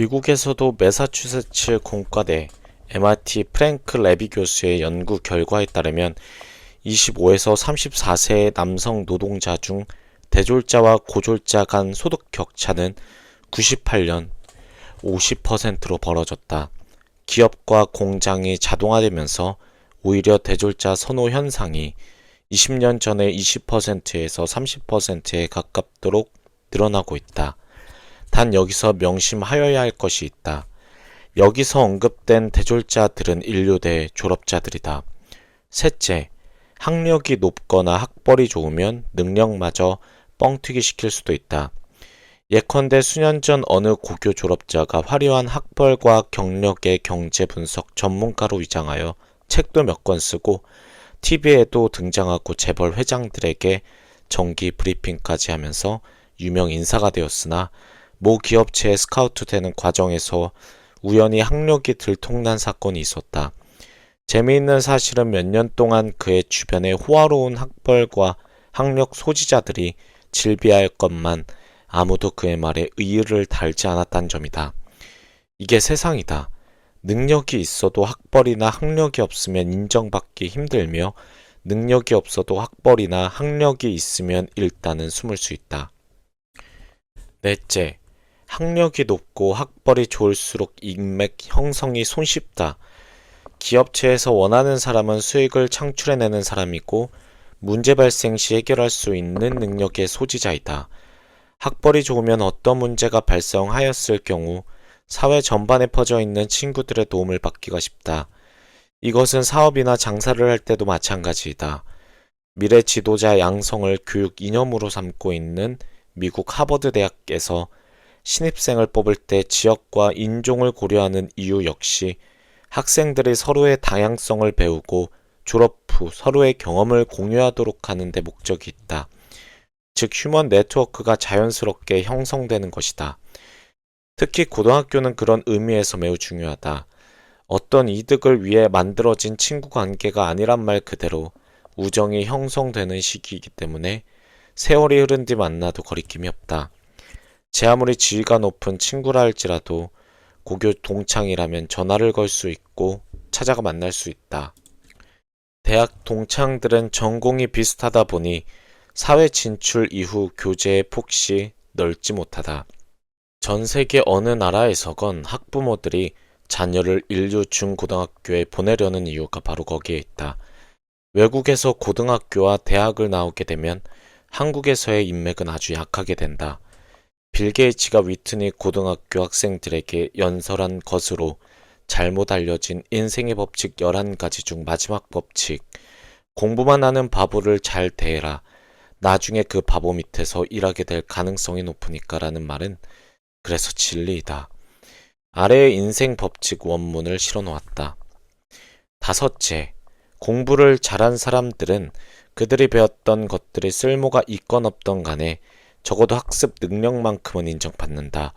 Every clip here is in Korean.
미국에서도 매사추세츠 공과대 MIT 프랭크 레비 교수의 연구 결과에 따르면 25에서 34세의 남성 노동자 중 대졸자와 고졸자 간 소득 격차는 98년 50%로 벌어졌다. 기업과 공장이 자동화되면서 오히려 대졸자 선호 현상이 20년 전의 20%에서 30%에 가깝도록 늘어나고 있다. 단 여기서 명심하여야 할 것이 있다. 여기서 언급된 대졸자들은 인류대 졸업자들이다. 셋째, 학력이 높거나 학벌이 좋으면 능력마저 뻥튀기 시킬 수도 있다. 예컨대 수년 전 어느 고교 졸업자가 화려한 학벌과 경력의 경제 분석 전문가로 위장하여 책도 몇 권 쓰고 TV에도 등장하고 재벌 회장들에게 정기 브리핑까지 하면서 유명 인사가 되었으나 모 기업체에 스카우트 되는 과정에서 우연히 학력이 들통난 사건이 있었다. 재미있는 사실은 몇 년 동안 그의 주변에 호화로운 학벌과 학력 소지자들이 질비할 것만 아무도 그의 말에 의의를 달지 않았다는 점이다. 이게 세상이다. 능력이 있어도 학벌이나 학력이 없으면 인정받기 힘들며 능력이 없어도 학벌이나 학력이 있으면 일단은 숨을 수 있다. 넷째, 학력이 높고 학벌이 좋을수록 인맥 형성이 손쉽다. 기업체에서 원하는 사람은 수익을 창출해내는 사람이고 문제 발생 시 해결할 수 있는 능력의 소지자이다. 학벌이 좋으면 어떤 문제가 발생하였을 경우 사회 전반에 퍼져 있는 친구들의 도움을 받기가 쉽다. 이것은 사업이나 장사를 할 때도 마찬가지이다. 미래 지도자 양성을 교육 이념으로 삼고 있는 미국 하버드 대학에서 신입생을 뽑을 때 지역과 인종을 고려하는 이유 역시 학생들이 서로의 다양성을 배우고 졸업 후 서로의 경험을 공유하도록 하는 데 목적이 있다. 즉, 휴먼 네트워크가 자연스럽게 형성되는 것이다. 특히 고등학교는 그런 의미에서 매우 중요하다. 어떤 이득을 위해 만들어진 친구 관계가 아니란 말 그대로 우정이 형성되는 시기이기 때문에 세월이 흐른 뒤 만나도 거리낌이 없다. 제 아무리 지위가 높은 친구라 할지라도 고교 동창이라면 전화를 걸 수 있고 찾아가 만날 수 있다. 대학 동창들은 전공이 비슷하다 보니 사회 진출 이후 교제의 폭이 넓지 못하다. 전 세계 어느 나라에서건 학부모들이 자녀를 인류 중고등학교에 보내려는 이유가 바로 거기에 있다. 외국에서 고등학교와 대학을 나오게 되면 한국에서의 인맥은 아주 약하게 된다. 빌 게이츠가 위트니 고등학교 학생들에게 연설한 것으로 잘못 알려진 인생의 법칙 11가지 중 마지막 법칙. 공부만 하는 바보를 잘 대해라. 나중에 그 바보 밑에서 일하게 될 가능성이 높으니까 라는 말은 그래서 진리이다. 아래의 인생 법칙 원문을 실어 놓았다. 다섯째, 공부를 잘한 사람들은 그들이 배웠던 것들이 쓸모가 있건 없던 간에 적어도 학습 능력만큼은 인정받는다.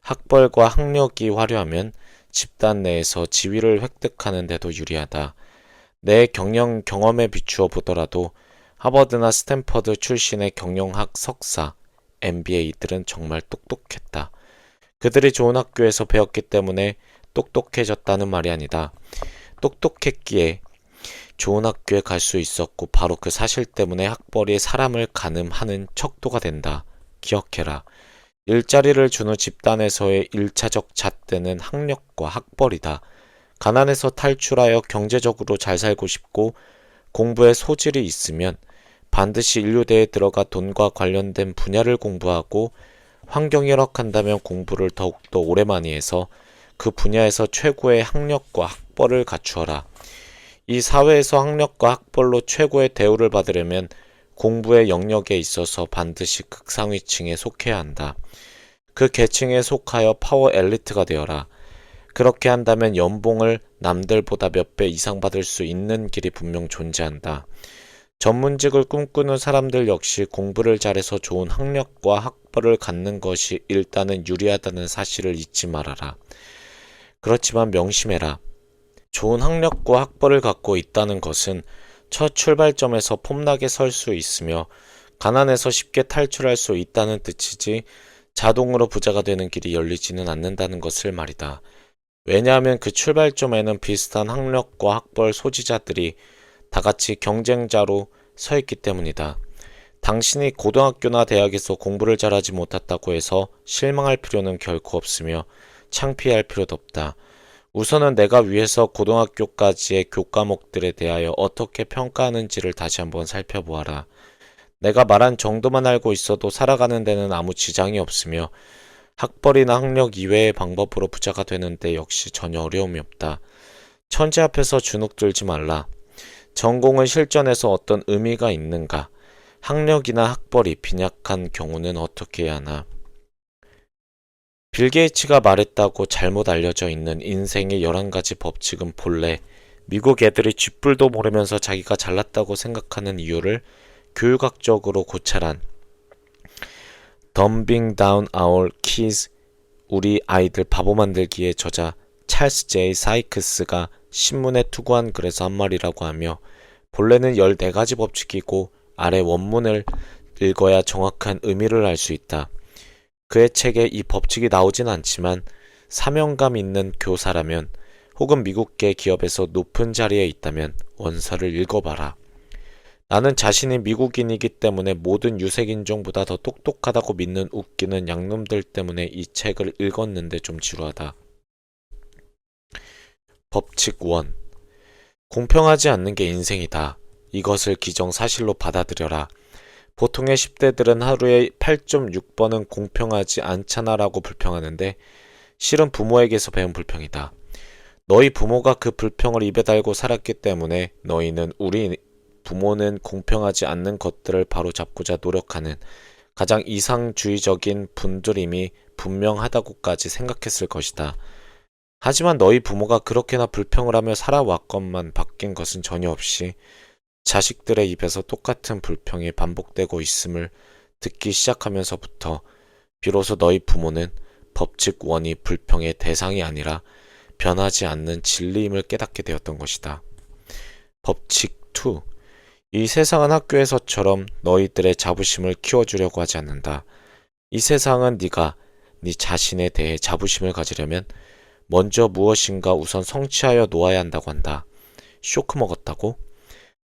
학벌과 학력이 화려하면 집단 내에서 지위를 획득하는 데도 유리하다. 내 경영 경험에 비추어 보더라도 하버드나 스탠퍼드 출신의 경영학 석사, MBA들은 정말 똑똑했다. 그들이 좋은 학교에서 배웠기 때문에 똑똑해졌다는 말이 아니다. 똑똑했기에 좋은 학교에 갈 수 있었고 바로 그 사실 때문에 학벌이 사람을 가늠하는 척도가 된다. 기억해라. 일자리를 주는 집단에서의 일차적 잣대는 학력과 학벌이다. 가난에서 탈출하여 경제적으로 잘 살고 싶고 공부에 소질이 있으면 반드시 인류대에 들어가 돈과 관련된 분야를 공부하고 환경이 허락한다면 공부를 더욱더 오래 많이 해서 그 분야에서 최고의 학력과 학벌을 갖추어라. 이 사회에서 학력과 학벌로 최고의 대우를 받으려면 공부의 영역에 있어서 반드시 극상위층에 속해야 한다. 그 계층에 속하여 파워 엘리트가 되어라. 그렇게 한다면 연봉을 남들보다 몇 배 이상 받을 수 있는 길이 분명 존재한다. 전문직을 꿈꾸는 사람들 역시 공부를 잘해서 좋은 학력과 학벌을 갖는 것이 일단은 유리하다는 사실을 잊지 말아라. 그렇지만 명심해라. 좋은 학력과 학벌을 갖고 있다는 것은 첫 출발점에서 폼나게 설 수 있으며 가난에서 쉽게 탈출할 수 있다는 뜻이지 자동으로 부자가 되는 길이 열리지는 않는다는 것을 말이다. 왜냐하면 그 출발점에는 비슷한 학력과 학벌 소지자들이 다 같이 경쟁자로 서 있기 때문이다. 당신이 고등학교나 대학에서 공부를 잘하지 못했다고 해서 실망할 필요는 결코 없으며 창피할 필요도 없다. 우선은 내가 위에서 고등학교까지의 교과목들에 대하여 어떻게 평가하는지를 다시 한번 살펴보아라. 내가 말한 정도만 알고 있어도 살아가는 데는 아무 지장이 없으며 학벌이나 학력 이외의 방법으로 부자가 되는데 역시 전혀 어려움이 없다. 천재 앞에서 주눅 들지 말라. 전공은 실전에서 어떤 의미가 있는가? 학력이나 학벌이 빈약한 경우는 어떻게 해야 하나? 빌 게이츠가 말했다고 잘못 알려져 있는 인생의 11가지 법칙은 본래 미국 애들이 쥐뿔도 모르면서 자기가 잘났다고 생각하는 이유를 교육학적으로 고찰한 Dumbing Down Our Kids 우리 아이들 바보 만들기의 저자 찰스 제이 사이크스가 신문에 투고한 글에서 한 말이라고 하며 본래는 14가지 법칙이고 아래 원문을 읽어야 정확한 의미를 알 수 있다. 그의 책에 이 법칙이 나오진 않지만 사명감 있는 교사라면 혹은 미국계 기업에서 높은 자리에 있다면 원서를 읽어봐라. 나는 자신이 미국인이기 때문에 모든 유색인종보다 더 똑똑하다고 믿는 웃기는 양놈들 때문에 이 책을 읽었는데 좀 지루하다. 법칙 1. 공평하지 않는 게 인생이다. 이것을 기정사실로 받아들여라. 보통의 10대들은 하루에 8.6번은 공평하지 않잖아라고 불평하는데 실은 부모에게서 배운 불평이다. 너희 부모가 그 불평을 입에 달고 살았기 때문에 너희는 우리 부모는 공평하지 않는 것들을 바로 잡고자 노력하는 가장 이상주의적인 분들임이 분명하다고까지 생각했을 것이다. 하지만 너희 부모가 그렇게나 불평을 하며 살아왔건만 바뀐 것은 전혀 없이 자식들의 입에서 똑같은 불평이 반복되고 있음을 듣기 시작하면서부터 비로소 너희 부모는 법칙 원이 불평의 대상이 아니라 변하지 않는 진리임을 깨닫게 되었던 것이다. 법칙 2. 이 세상은 학교에서처럼 너희들의 자부심을 키워주려고 하지 않는다. 이 세상은 네가 네 자신에 대해 자부심을 가지려면 먼저 무엇인가 우선 성취하여 놓아야 한다고 한다. 쇼크 먹었다고?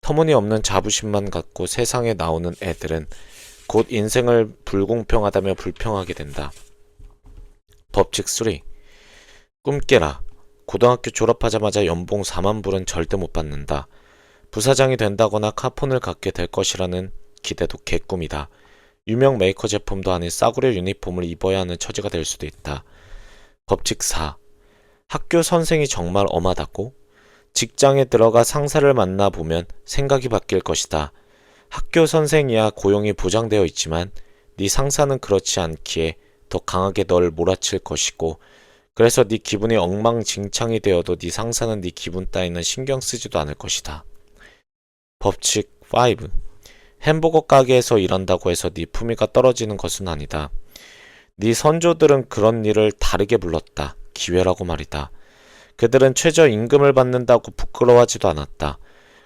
터무니없는 자부심만 갖고 세상에 나오는 애들은 곧 인생을 불공평하다며 불평하게 된다. 법칙 3. 꿈 깨라. 고등학교 졸업하자마자 연봉 4만 불은 절대 못 받는다. 부사장이 된다거나 카폰을 갖게 될 것이라는 기대도 개꿈이다. 유명 메이커 제품도 아닌 싸구려 유니폼을 입어야 하는 처지가 될 수도 있다. 법칙 4. 학교 선생이 정말 엄하다고? 직장에 들어가 상사를 만나 보면 생각이 바뀔 것이다. 학교 선생이야 고용이 보장되어 있지만 네 상사는 그렇지 않기에 더 강하게 널 몰아칠 것이고 그래서 네 기분이 엉망진창이 되어도 네 상사는 네 기분 따위는 신경 쓰지도 않을 것이다. 법칙 5. 햄버거 가게에서 일한다고 해서 네 품위가 떨어지는 것은 아니다. 네 선조들은 그런 일을 다르게 불렀다. 기회라고 말이다. 그들은 최저 임금을 받는다고 부끄러워하지도 않았다.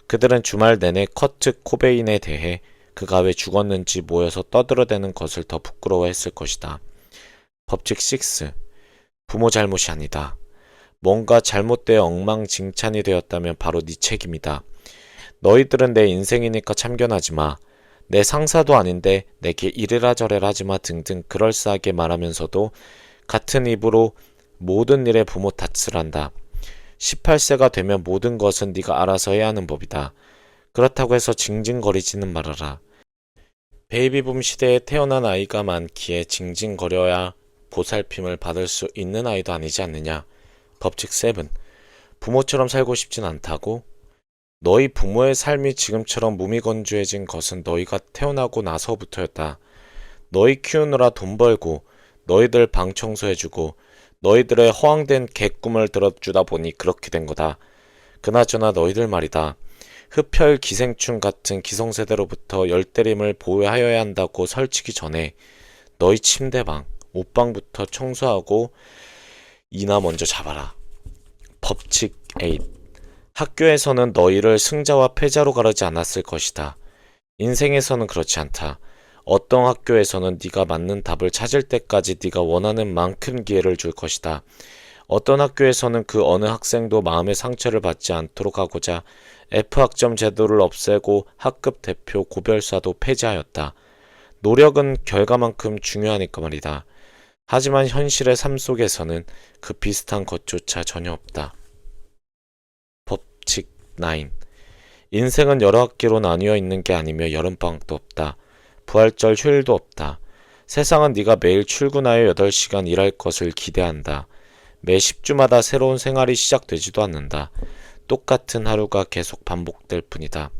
그들은 주말 내내 커트 코베인에 대해 그가 왜 죽었는지 모여서 떠들어대는 것을 더 부끄러워했을 것이다. 법칙 6. 부모 잘못이 아니다. 뭔가 잘못되어 엉망진창이 되었다면 바로 네 책임이다. 너희들은 내 인생이니까 참견하지 마. 내 상사도 아닌데 내게 이래라 저래라 하지 마 등등 그럴싸하게 말하면서도 같은 입으로 모든 일에 부모 탓을 한다. 18세가 되면 모든 것은 네가 알아서 해야 하는 법이다. 그렇다고 해서 징징거리지는 말아라. 베이비붐 시대에 태어난 아이가 많기에 징징거려야 보살핌을 받을 수 있는 아이도 아니지 않느냐. 법칙 7. 부모처럼 살고 싶진 않다고? 너희 부모의 삶이 지금처럼 무미건조해진 것은 너희가 태어나고 나서부터였다. 너희 키우느라 돈 벌고, 너희들 방 청소해주고, 너희들의 허황된 개꿈을 들어주다 보니 그렇게 된 거다. 그나저나 너희들 말이다. 흡혈 기생충 같은 기성세대로부터 열대림을 보호하여야 한다고 설치기 전에 너희 침대방, 옷방부터 청소하고 이나 먼저 잡아라. 법칙 8. 학교에서는 너희를 승자와 패자로 가르지 않았을 것이다. 인생에서는 그렇지 않다. 어떤 학교에서는 네가 맞는 답을 찾을 때까지 네가 원하는 만큼 기회를 줄 것이다. 어떤 학교에서는 그 어느 학생도 마음의 상처를 받지 않도록 하고자 F학점 제도를 없애고 학급 대표 고별사도 폐지하였다. 노력은 결과만큼 중요하니까 말이다. 하지만 현실의 삶 속에서는 그 비슷한 것조차 전혀 없다. 법칙 9. 인생은 여러 학기로 나뉘어 있는 게 아니며 여름방학도 없다. 부활절 휴일도 없다. 세상은 네가 매일 출근하여 8시간 일할 것을 기대한다. 매 10주마다 새로운 생활이 시작되지도 않는다. 똑같은 하루가 계속 반복될 뿐이다.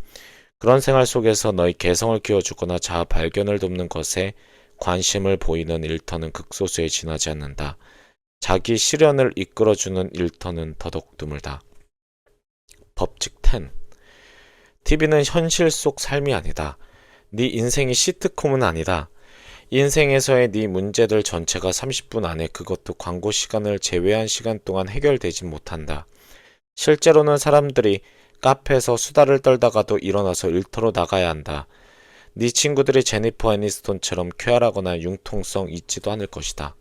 그런 생활 속에서 너희 개성을 키워주거나 자아 발견을 돕는 것에 관심을 보이는 일터는 극소수에 지나지 않는다. 자기 실현을 이끌어주는 일터는 더더욱 드물다. 법칙 10. TV는 현실 속 삶이 아니다. 네 인생이 시트콤은 아니다. 인생에서의 네 문제들 전체가 30분 안에 그것도 광고 시간을 제외한 시간 동안 해결되진 못한다. 실제로는 사람들이 카페에서 수다를 떨다가도 일어나서 일터로 나가야 한다. 네 친구들이 제니퍼 애니스톤처럼 쾌활하거나 융통성 있지도 않을 것이다.